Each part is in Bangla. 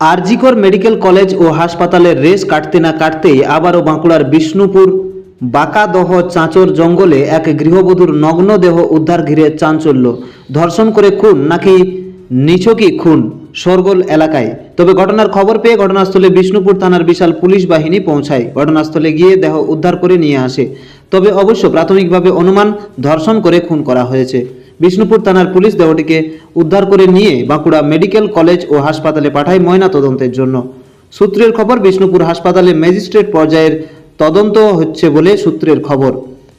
আরজিকর মেডিকেল কলেজ ও হাসপাতালের রেস কাটতে না কাটতেই আবারও বাঁকুড়ার বিষ্ণুপুর, বাঁকাদহ চাঁচর জঙ্গলে এক গৃহবধূর নগ্ন দেহ উদ্ধার ঘিরে চাঞ্চল্য। ধর্ষণ করে খুন নাকি নিছকই খুন সরগোল এলাকায়। তবে ঘটনার খবর পেয়ে ঘটনাস্থলে বিষ্ণুপুর থানার বিশাল পুলিশ বাহিনী পৌঁছায়। ঘটনাস্থলে গিয়ে দেহ উদ্ধার করে নিয়ে আসে। তবে অবশ্য প্রাথমিকভাবে অনুমান, ধর্ষণ করে খুন করা হয়েছে। বিষ্ণুপুর থানার পুলিশ দেহটিকে উদ্ধার করে নিয়ে বাঁকুড়া মেডিকেল কলেজ ও হাসপাতালে পাঠায় ময়না তদন্তের জন্য। সূত্রের খবর, বিষ্ণুপুর হাসপাতালে ম্যাজিস্ট্রেট পর্যায়ের তদন্ত হচ্ছে বলে সূত্রের খবর।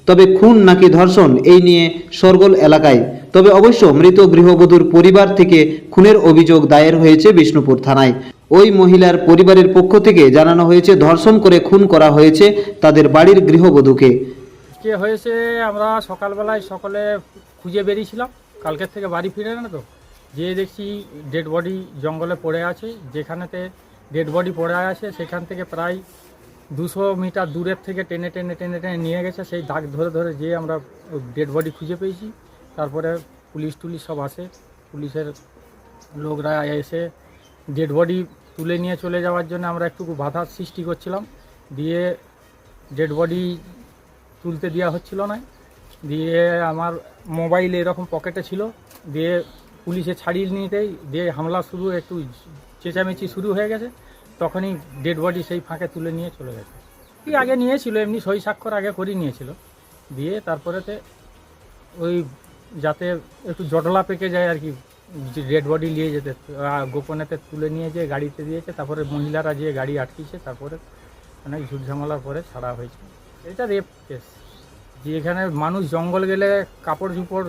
তবে খুন নাকি ধর্ষণ এই নিয়ে সরগোল এলাকায়। তবে অবশ্য মৃত গৃহবধূর পরিবার থেকে খুনের অভিযোগ দায়ের হয়েছে বিষ্ণুপুর থানায়। ওই মহিলার পরিবারের পক্ষ থেকে জানানো হয়েছে, ধর্ষণ করে খুন করা হয়েছে তাদের বাড়ির গৃহবধূকে। কে হয়েছে? আমরা সকালবেলায় সকলে খুঁজে বেরিয়েছিলাম। কালকের থেকে বাড়ি ফিরে না তো? যেয়ে দেখছি ডেড বডি জঙ্গলে পড়ে আছে। যেখানেতে ডেড বডি পড়ে আছে, সেখান থেকে প্রায় দুশো মিটার দূরের থেকে টেনে টেনে টেনে টেনে নিয়ে গেছে। সেই দাগ ধরে ধরে যেয়ে আমরা ডেড বডি খুঁজে পেয়েছি। তারপরে পুলিশ টুলিশ সব আসে। পুলিশের লোকরা এসে ডেড বডি তুলে নিয়ে চলে যাওয়ার জন্য আমরা একটু বাধার সৃষ্টি করছিলাম। দিয়ে ডেড বডি তুলতে দেওয়া হচ্ছিল না। দিয়ে আমার মোবাইল এরকম পকেটে ছিল, দিয়ে পুলিশে ছাড়িয়ে নিতেই দিয়ে হামলা শুরু, একটু চেঁচামেচি শুরু হয়ে গেছে, তখনই ডেড বডি সেই ফাঁকে তুলে নিয়ে চলে গেছে। কি আগে নিয়েছিল, এমনি সই স্বাক্ষর আগে করে নিয়েছিল। দিয়ে তারপরেতে ওই যাতে একটু জটলা পেকে যায় আর কি ডেড বডি নিয়ে যেতে গোপনেতে তুলে নিয়ে যেয়ে গাড়িতে দিয়েছে, তারপরে মহিলারা যেয়ে গাড়ি আটকিয়েছে, তারপরে অনেক ঝুট ঝামেলার পরে ছাড়া হয়েছে। এটা রেপ কেস যে এখানে মানুষ জঙ্গল গেলে কাপড় চুপড়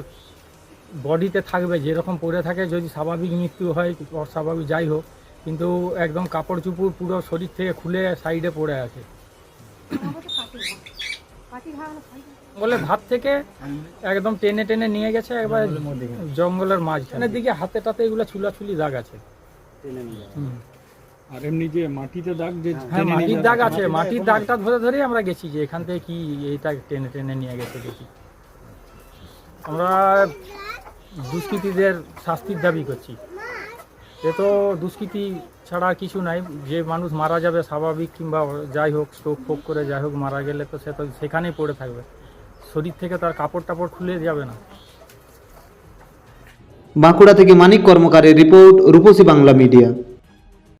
বডিতে থাকবে যেরকম পরে থাকে যদি স্বাভাবিক মৃত্যু হয় অস্বাভাবিক যাই হোক কিন্তু একদম কাপড় চুপড় পুরো শরীর থেকে খুলে সাইডে পড়ে আছে। বলে ভাত থেকে একদম টেনে টেনে নিয়ে গেছে একবার জঙ্গলের মাঝখানের দিকে হাতে টাতে এগুলো ছুলাছুলি দাগ আছে। হুম। আর এমনি যে মাটিতে দাগ যে হ্যাঁ মাটির দাগ আছে মাটির দাগটা ধরে ধরেই আমরা গেছি যে এখান থেকে কি এইটা টেনে টেনে নিয়ে গেছে দেখি। আমরা দুষ্কৃতীদের শাস্তির দাবি করছি। এ তো দুষ্কৃতি ছাড়া কিছু নাই যে মানুষ মারা যাবে স্বাভাবিক কিংবা যাই হোক স্ট্রোক ফোক করে যাই হোক মারা গেলে তো সে তো সেখানেই পড়ে থাকবে। শরীর থেকে তার কাপড় টাপড় খুলে যাবে না। বাঁকুড়া থেকে মানিক কর্মকারের রিপোর্ট রূপসী বাংলা মিডিয়া।